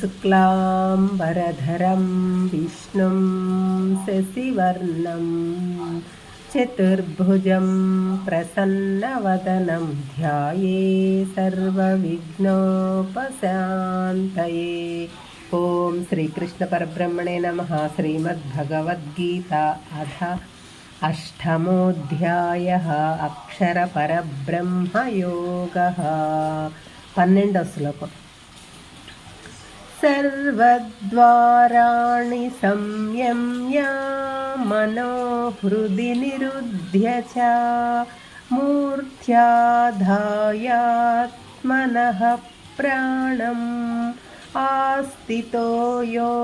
शुक्लाम्बरधरं विष्णुं शशिवर्णं चतुर्भुजं प्रसन्नवदनं ध्याये सर्वविघ्नोपशान्तये ॐ श्रीकृष्णपरब्रह्मणे नमः श्रीमद्भगवद्गीता अथ अष्टमोऽध्यायः अक्षरपरब्रह्मयोगः पन्नेण्डव श्लोकम् सर्वद्वाराणि संयम्य मनोहृदि निरुध्य च मूर्ध्याधायात्मनः प्राणम् ఆస్థితో యోగధారణం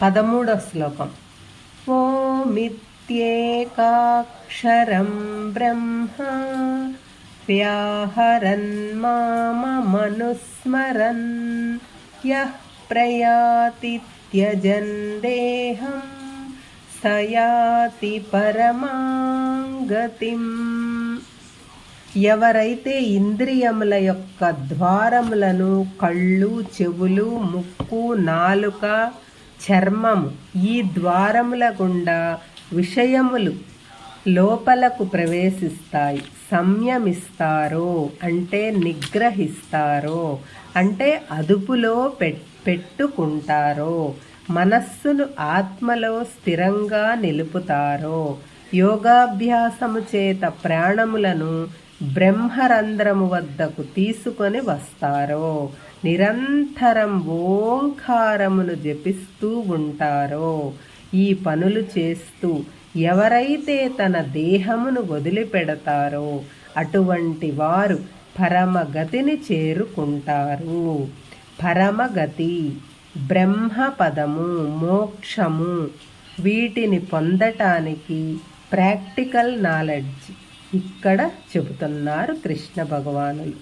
పదమూడో శ్లోకం ఓమిత్యేకాక్షరం బ్రహ్మ వ్యాహరన్ यः प्रयाति त्यजन् देहं దేహం याति పరమాంగతిం ఎవరైతే ఇంద్రియముల యొక్క ద్వారములను కళ్ళు చెవులు ముక్కు నాలుక చర్మము ఈ ద్వారముల గుండా విషయములు లోపలకు ప్రవేశిస్తాయి. సంయమిస్తారో అంటే నిగ్రహిస్తారో అంటే అదుపులో పెట్టుకుంటారో మనస్సును ఆత్మలో స్థిరంగా నిలుపుతారో యోగాభ్యాసము చేత ప్రాణములను బ్రహ్మరంధ్రము వద్దకు తీసుకొని వస్తారో నిరంతరం ఓంకారమును జపిస్తూ ఉంటారో ఈ పనులు చేస్తూ ఎవరైతే తన దేహమును వదిలిపెడతారో అటువంటి వారు పరమగతిని చేరుకుంటారు. పరమగతి బ్రహ్మపదము మోక్షము వీటిని పొందటానికి ప్రాక్టికల్ నాలెడ్జ్ ఇక్కడ చెబుతున్నారు కృష్ణ భగవానులు.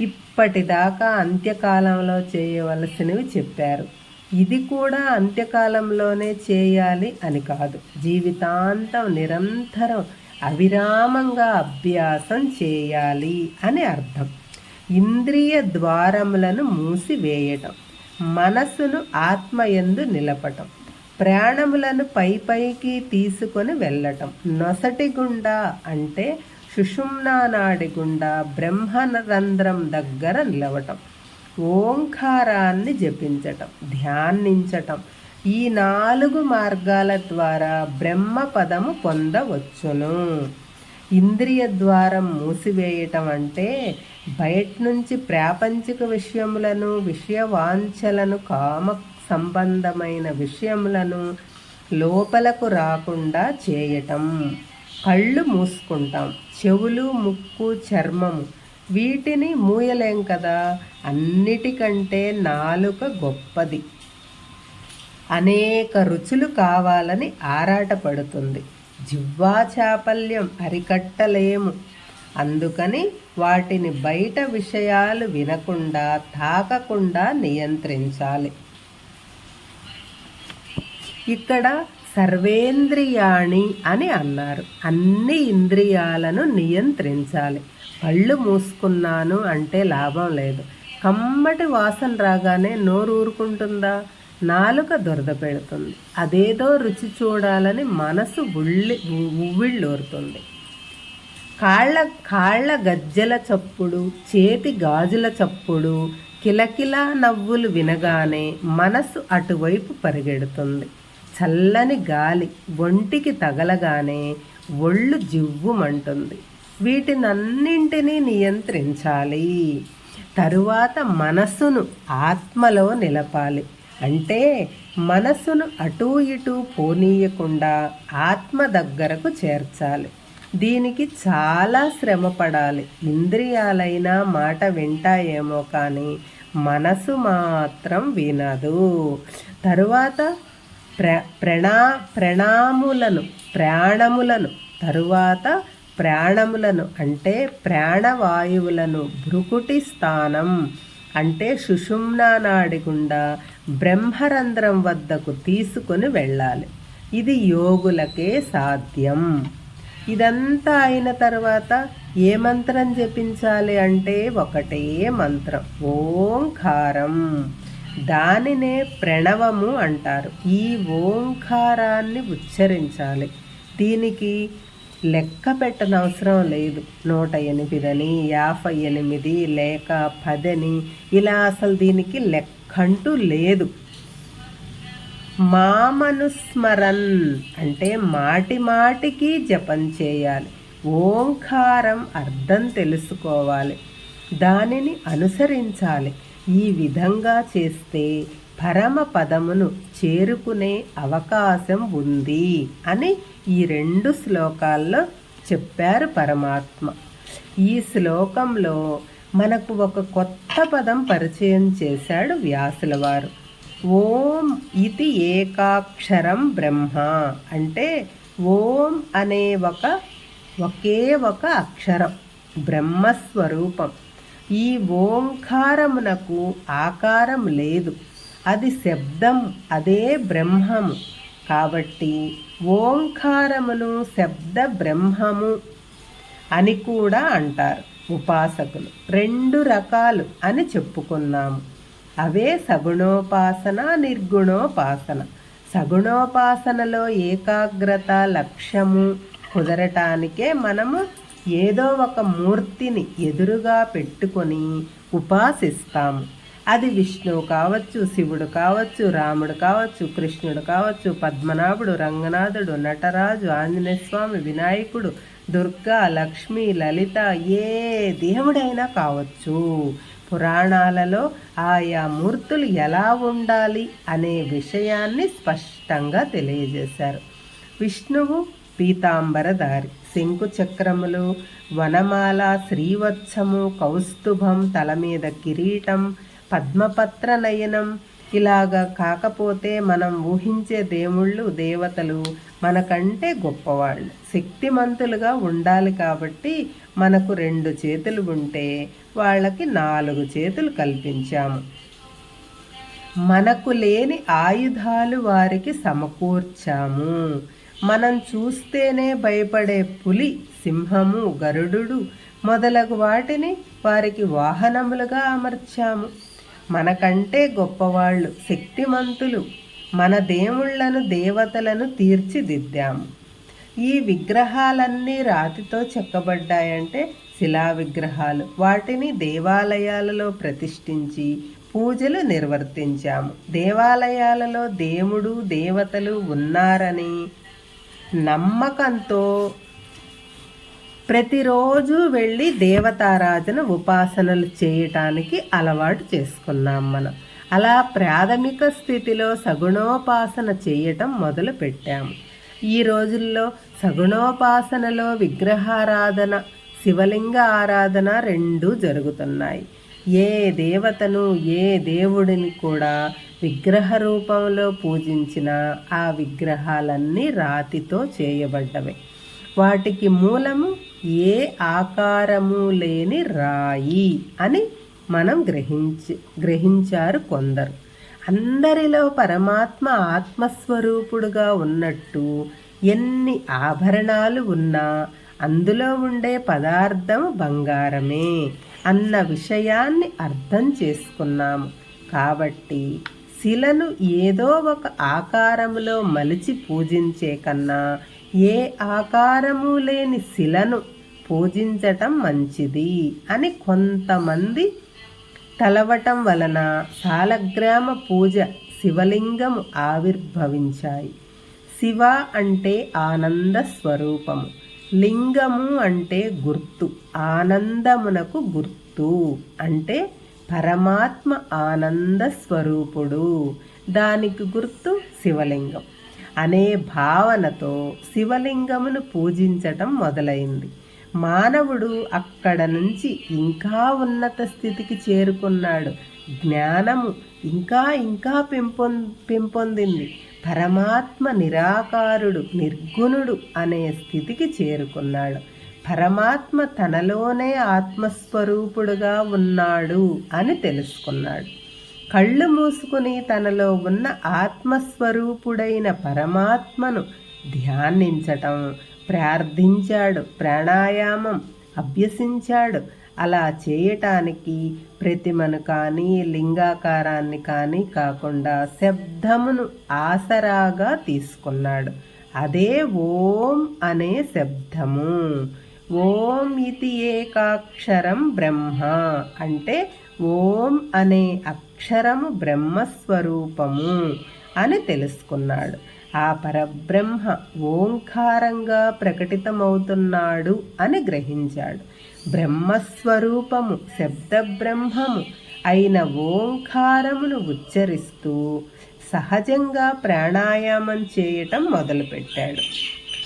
ఇప్పటిదాకా అంత్యకాలంలో చేయవలసినవి చెప్పారు. ఇది కూడా అంత్యకాలంలోనే చేయాలి అని కాదు. జీవితాంతం నిరంతరం అవిరామంగా అభ్యాసం చేయాలి అని అర్థం. ఇంద్రియ ద్వారములను మూసివేయటం మనసును ఆత్మయందు నిలపటం ప్రాణములను పై పైకి తీసుకొని వెళ్ళటం. నొసటి గుండా అంటే సుషుమ్నా నాడి గుండా బ్రహ్మరంధ్రం దగ్గర నిలవటం. ఓంకారాన్ని జపించటం ధ్యానించటం. ఈ నాలుగు మార్గాల ద్వారా బ్రహ్మ పదము పొందవచ్చును. ఇంద్రియ ద్వారం మూసివేయటం అంటే బయట నుంచి ప్రాపంచిక విషయములను విషయవాంఛలను కామ సంబంధమైన విషయములను లోపలకు రాకుండా చేయటం. కళ్ళు మూసుకుంటాం. చెవులు ముక్కు చర్మము వీటిని మూయలేం కదా? అన్నిటికంటే నాలుక గొప్పది. అనేక రుచులు కావాలని ఆరాటపడుతుంది. జివ్వా చాపల్యం అరికట్టలేము. అందుకని వాటిని బయట విషయాలు వినకుండా తాకకుండా నియంత్రించాలి. ఇక్కడ సర్వేంద్రియాణి అని అన్నారు. అన్ని ఇంద్రియాలను నియంత్రించాలి. కళ్ళు మూసుకున్నాను అంటే లాభం లేదు. కమ్మటి వాసన రాగానే నోరు ఊరుకుంటుందా నాలుక దురద పెడుతుంది. అదేదో రుచి చూడాలని మనసు ఉళ్ళి ఉవ్విళ్ళూరుతుంది. కాళ్ళ కాళ్ళ గజ్జల చప్పుడు చేతి గాజుల చప్పుడు కిలకిలా నవ్వులు వినగానే మనసు అటువైపు పరిగెడుతుంది. చల్లని గాలి ఒంటికి తగలగానే ఒళ్ళు జివ్వుమంటుంది. వీటినన్నింటినీ నియంత్రించాలి. తరువాత మనస్సును ఆత్మలో నిలపాలి. అంటే మనస్సును అటూ ఇటూ పోనీయకుండా ఆత్మ దగ్గరకు చేర్చాలి. దీనికి చాలా శ్రమ పడాలి ఇంద్రియాలైనా మాట వింటాయేమో కానీ మనసు మాత్రం వినదు. తరువాత ప్ర ప్రణా ప్రణాములను ప్రాణములను తరువాత ప్రాణములను అంటే ప్రాణవాయువులను భృకుటి స్థానం అంటే సుషుమ్నా నాడి గుండా బ్రహ్మరంధ్రం వద్దకు తీసుకొని వెళ్ళాలి. ఇది యోగులకే సాధ్యం. ఇదంతా అయిన తర్వాత ఏ మంత్రం జపించాలి అంటే ఒకటే మంత్రం ఓంకారం. దానినే ప్రణవము అంటారు. ఈ ఓంకారాన్ని ఉచ్చరించాలి. దీనికి లెక్క పెట్టనవసరం లేదు. నూట ఎనిమిదని యాభై ఎనిమిది లేక పదని ఇలా అసలు దీనికి లెక్కంటూ లేదు. మామనుస్మరన్ అంటే మాటి మాటికి జపం చేయాలి. ఓంకారం అర్థం తెలుసుకోవాలి. దానిని అనుసరించాలి. ఈ విధంగా చేస్తే పరమ పదమును చేరుకునే అవకాశం ఉంది అని ఈ రెండు శ్లోకాల్లో చెప్పారు పరమాత్మ. ఈ శ్లోకంలో మనకు ఒక కొత్త పదం పరిచయం చేశాడు వ్యాసుల వారు. ఓం ఇది ఏకాక్షరం బ్రహ్మ అంటే ఓం అనే ఒక ఒకే ఒక అక్షరం బ్రహ్మస్వరూపం. ఈ ఓంకారమునకు ఆకారం లేదు. అది శబ్దం అదే బ్రహ్మము. కాబట్టి ఓంకారమును శబ్ద బ్రహ్మము అని కూడా అంటారు ఉపాసకులు. రెండు రకాలు అని చెప్పుకున్నాము. అవే సగుణోపాసన నిర్గుణోపాసన. సగుణోపాసనలో ఏకాగ్రత లక్ష్యము కుదరటానికే మనము ఏదో ఒక మూర్తిని ఎదురుగా పెట్టుకొని ఉపాసిస్తాము. అది విష్ణువు కావచ్చు శివుడు కావచ్చు రాముడు కావచ్చు కృష్ణుడు కావచ్చు పద్మనాభుడు రంగనాథుడు నటరాజు ఆంజనేయ స్వామి వినాయకుడు దుర్గా లక్ష్మి లలిత ఏ దేవుడైనా కావచ్చు. పురాణాలలో ఆయా మూర్తులు ఎలా ఉండాలి అనే విషయాన్ని స్పష్టంగా తెలియజేశారు. విష్ణువు పీతాంబరధారి శంకు చక్రములు వనమాల శ్రీవత్సము కౌస్తుభం తల మీద కిరీటం పద్మపత్ర నయనం. ఇలాగా కాకపోతే మనం ఊహించే దేవుళ్ళు దేవతలు మనకంటే గొప్పవాళ్ళు. శక్తిమంతులుగా ఉండాలి కాబట్టి మనకు రెండు చేతులు ఉంటే వాళ్ళకి నాలుగు చేతులు కల్పించాము. మనకు లేని ఆయుధాలు వారికి సమకూర్చాము. మనం చూస్తేనే భయపడే పులి సింహము గరుడు మొదలగు వాటిని వారికి వాహనములుగా అమర్చాము. మనకంటే గొప్పవాళ్ళు శక్తిమంతులు. మన దేవుళ్ళను దేవతలను తీర్చిదిద్దాము. ఈ విగ్రహాలన్నీ రాతితో చెక్కబడ్డాయంటే శిలా విగ్రహాలు. వాటిని దేవాలయాలలో ప్రతిష్ఠించి పూజలు నిర్వర్తించాము. దేవాలయాలలో దేవుడు దేవతలు ఉన్నారని నమ్మకంతో ప్రతిరోజు వెళ్ళి దేవతారాధన ఉపాసనలు చేయటానికి అలవాటు చేసుకున్నాం మనం. అలా ప్రాథమిక స్థితిలో సగుణోపాసన చేయటం మొదలు పెట్టాము. ఈ రోజుల్లో సగుణోపాసనలో విగ్రహారాధన శివలింగ ఆరాధన రెండూ జరుగుతున్నాయి. ఏ దేవతను ఏ దేవుడిని కూడా విగ్రహ రూపంలో పూజించిన ఆ విగ్రహాలన్నీ రాతితో చేయబడ్డవే. వాటికి మూలము ఏ ఆకారము లేని రాయి అని మనం గ్రహించి గ్రహించారు కొందరు. అందరిలో పరమాత్మ ఆత్మస్వరూపుడుగా ఉన్నట్టు ఎన్ని ఆభరణాలు ఉన్నా అందులో ఉండే పదార్థం బంగారమే అన్న విషయాన్ని అర్థం చేసుకున్నాము. కాబట్టి శిలను ఏదో ఒక ఆకారములో మలిచి పూజించే కన్నా ఏ ఆకారము లేని శిలను పూజించటం మంచిది అని కొంతమంది తలవటం వలన సాలగ్రామ పూజ శివలింగము ఆవిర్భవించాయి. శివ అంటే ఆనంద స్వరూపము. లింగము అంటే గుర్తు. ఆనందమునకు గుర్తు అంటే పరమాత్మ ఆనంద స్వరూపుడు. దానికి గుర్తు శివలింగం. అనే భావనతో శివలింగమును పూజించటం మొదలైంది. మానవుడు అక్కడ నుంచి ఇంకా ఉన్నత స్థితికి చేరుకున్నాడు. జ్ఞానము ఇంకా ఇంకా పెంపొం పెంపొందింది. పరమాత్మ నిరాకారుడు నిర్గుణుడు అనే స్థితికి చేరుకున్నాడు. పరమాత్మ తనలోనే ఆత్మస్వరూపుడుగా ఉన్నాడు అని తెలుసుకున్నాడు. కళ్ళు మూసుకుని తనలో ఉన్న ఆత్మస్వరూపుడైన పరమాత్మను ధ్యానించటం ప్రార్థించాడు ప్రాణాయామం అభ్యసించాడు. అలా చేయటానికి ప్రతిమను కానీ లింగాకారాన్ని కానీ కాకుండా శబ్దమును ఆసరాగా తీసుకున్నాడు. అదే ఓం అనే శబ్దము. ఓం ఇది ఏకాక్షరం బ్రహ్మ అంటే ఓం అనే అక్షరము బ్రహ్మస్వరూపము అని తెలుసుకున్నాడు. ఆ పరబ్రహ్మ ఓంకారంగా ప్రకటితమవుతున్నాడు అని గ్రహించాడు. బ్రహ్మస్వరూపము శబ్ద బ్రహ్మము అయిన ఓంకారమును ఉచ్చరిస్తూ సహజంగా ప్రాణాయామం చేయటం మొదలుపెట్టాడు.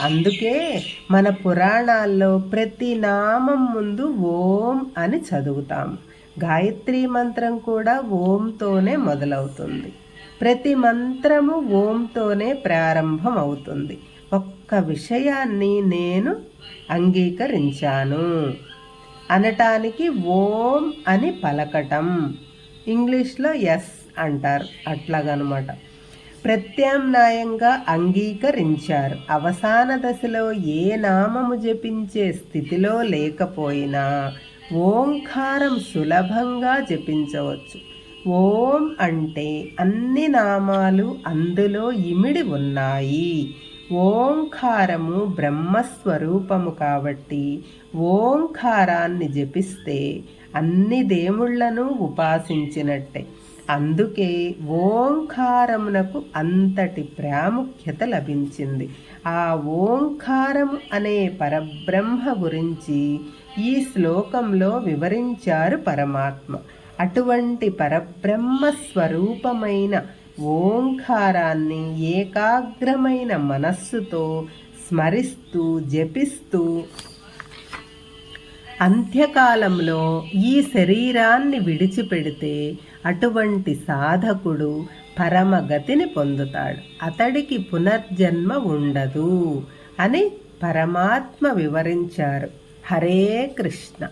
అందుకే మన పురాణాల్లో ప్రతి నామం ముందు ఓం అని చదువుతాము. గాయత్రి మంత్రం కూడా ఓంతోనే మొదలవుతుంది. ప్రతి మంత్రము ఓంతోనే ప్రారంభం అవుతుంది ఒక్క విషయాన్ని నేను అంగీకరించాను. అనటానికి ఓం అని పలకటం. ఇంగ్లీష్లో ఎస్ అంటారు. అట్లాగనమాట. ప్రత్యామ్నాయంగా అంగీకరించారు. అవసాన దశలో ఏ నామము జపించే స్థితిలో లేకపోయినా ఓంకారం సులభంగా జపించవచ్చు. ఓం అంటే అన్ని నామాలు అందులో ఇమిడి ఉన్నాయి. ఓంకారము బ్రహ్మస్వరూపము కాబట్టి ఓంకారాన్ని జపిస్తే అన్ని దేవుళ్ళను ఉపాసించినట్టే. అందుకే ఓంకారమునకు అంతటి ప్రాముఖ్యత లభించింది. ఆ ఓంకారము అనే పరబ్రహ్మ గురించి ఈ శ్లోకంలో వివరించారు పరమాత్మ. అటువంటి పరబ్రహ్మ స్వరూపమైన ఓంకారాన్ని ఏకాగ్రమైన మనస్సుతో స్మరిస్తూ జపిస్తూ అంత్యకాలంలో ఈ శరీరాన్ని విడిచిపెడితే అటువంటి సాధకుడు పరమగతిని పొందుతాడు. అతడికి పునర్జన్మ ఉండదు అని పరమాత్మ వివరించారు. హరే కృష్ణ.